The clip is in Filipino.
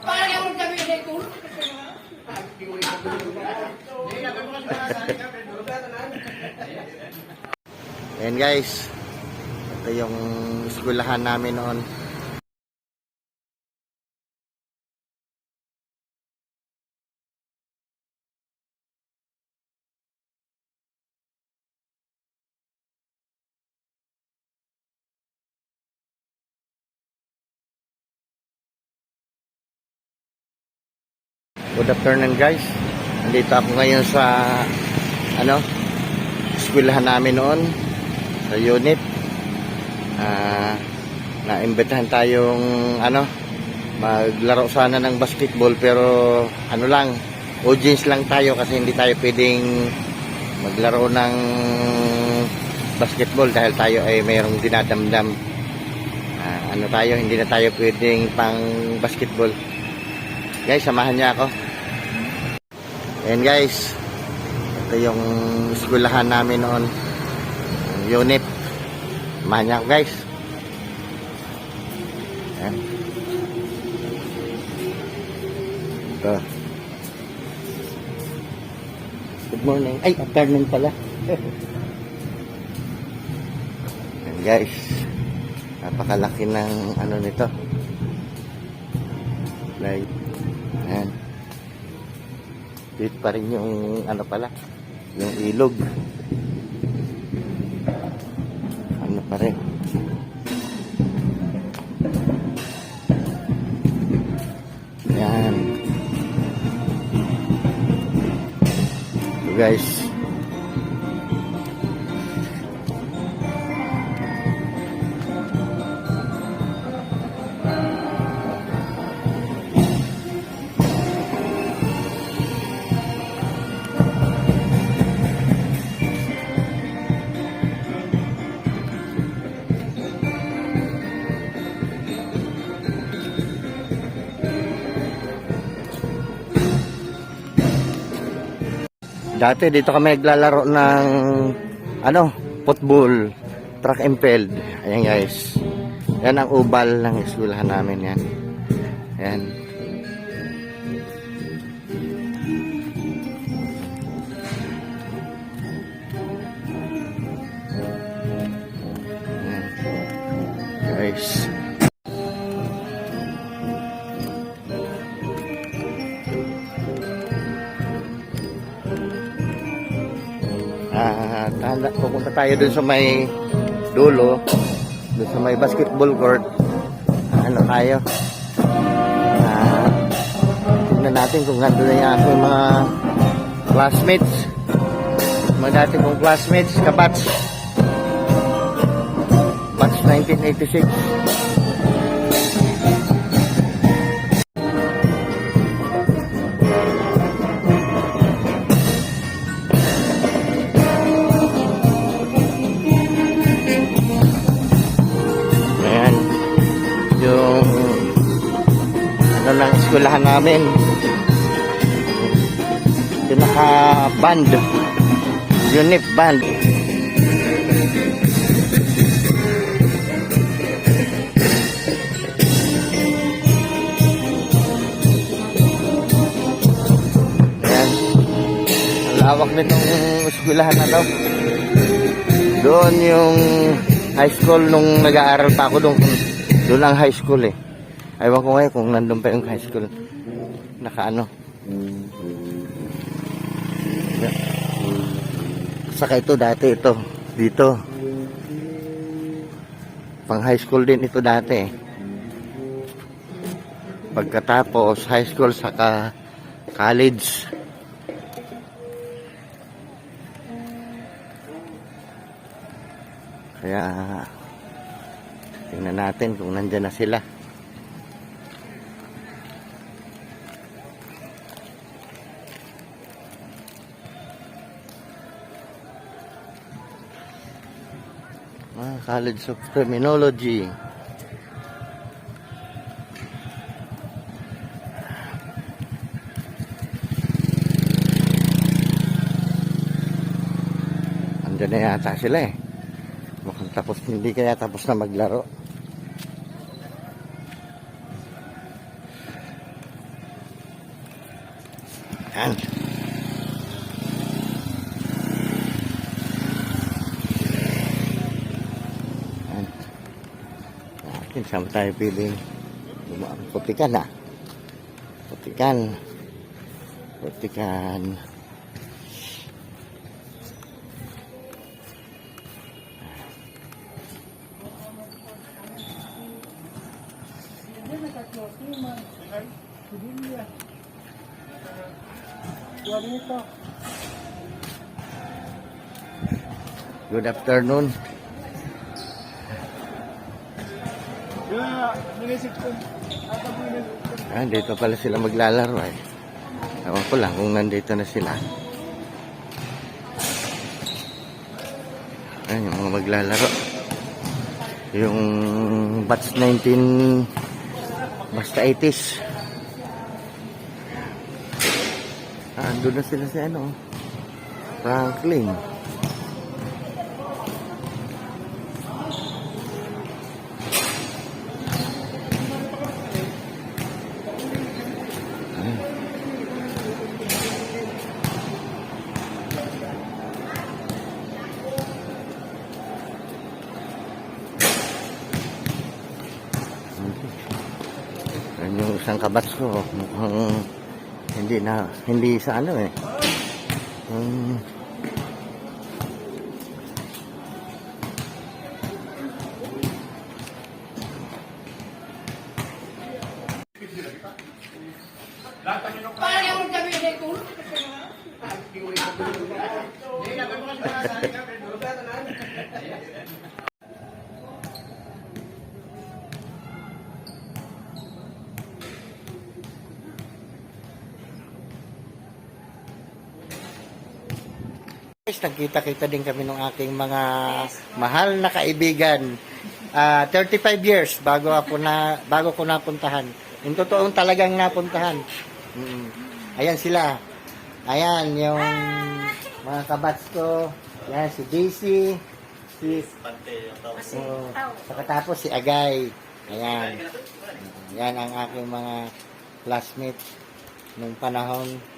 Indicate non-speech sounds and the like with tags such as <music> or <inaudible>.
Para mo kami dito. Ayan guys. Ito yung eskwelahan namin noon. Good afternoon guys. Nandito ako ngayon sa ano eskwelahan namin noon sa unit. Ah, naimbitahan tayong ano maglaro sana ng basketball pero ano lang audience lang tayo kasi hindi tayo pwedeng maglaro ng basketball dahil tayo ay mayroong dinadamdam Ah, ano tayo hindi na tayo pwedeng pang basketball guys samahan niya ako Ayan guys. Ito yung eskwelahan namin noon. Unit. Samahan niya ako guys. Ayan. Ito. Good morning. Ay, afternoon pala. <laughs> Ayan guys. Napakalaki ng ano nito. Like, ayan. Dito pa rin yung ano pala, yung ilog. Ano pa rin. Yan. So guys. Dati dito kami naglalaro ng ano, football, track and field. Ayan guys. Yan ang ubal ng eskwelahan namin yan. Ayan. Ah, tanda, pupunta tayo dun sa may dulo, dun sa may basketball court. Ah, ano tayo? Ah, tingnan natin kung nandun na yung aking mga classmates. Mga dati kong classmates, kabats. Batch 1986. Eskwelahan namin. Pinaka-band. Unit band. Ayan. Ang lawak nitong eskwelahan na daw. Doon yung high school nung nag-aaral pa ako doon. Doon ang high school eh. Aywan ko ngayon kung nandun pa yung high school. Naka ano. Saka ito dati ito. Dito. Pang high school din ito dati. Pagkatapos high school saka college. Kaya tingnan natin kung nandyan na sila. Ah, College of Criminology. Andyan na yata sila eh. Mukhang tapos, hindi kaya tapos na maglaro. Yan. Yan. Akin, saan tayo pili? Putikan na. Putikan. Putikan. Good afternoon. Kaya, nilisip ko. Ah, dito pala sila maglalaro eh. Ewan ko lang kung nandito na sila. Ayan, yung mga maglalaro. Yung batch 19 basta 80s. Ah, doon na sila sa ano. Franklin. Yan isang kabats ko. Mukhang hindi na, hindi sa ano eh. Um, Guys, nagkita-kita din kami ng aking mga mahal na kaibigan. Ah, 35 years bago ako na bago ko napuntahan. Yung totoong talagang napuntahan. Mm. Ayan sila. Ayan yung mga kabats ko. Yan si JC, si Oh, saka tapos si Agay. Ayan. Yan ang aking mga classmates nung panahon